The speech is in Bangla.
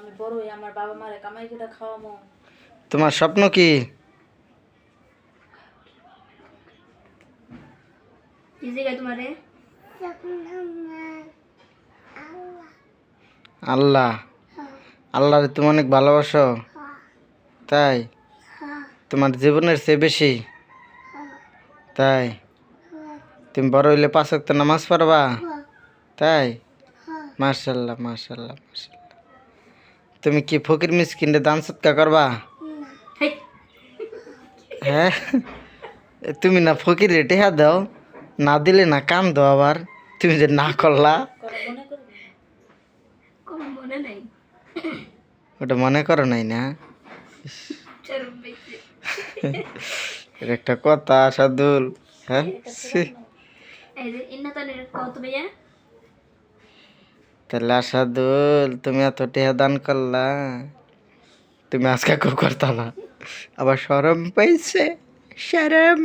আমি বড় হই আমার বাবা মারে কামাই করে খাওয়ামো। তোমার স্বপ্ন কি? কি জায়গায় তোমারে? আল্লাহ। আল্লাহরে তুমি অনেক ভালোবাসো। তাই? তোমার জীবনের চেয়ে বেশি। তাই? তুমি বড় হইলে পাঁচ নামাজ পড়বা। তাই? মার্শাল্লাহ মার্শাল্লাহ মার্শাল্লাহ তুমি কি ফকির মিসকিনরে দান সৎকা করবা? হ্যাঁ? তুমি না ফকির টেহা দাও না দিলে না কাম দাও আবার। তুমি যে না করলা। কোনো ওটা মনে করো নাই না? একটা কথা সাদুল হ্যাঁ? তাহলে আসাদুল তুমি এত টেহা দান করলা। তুমি আজকে কেউ করতা না আবার সরম পাইছে সরম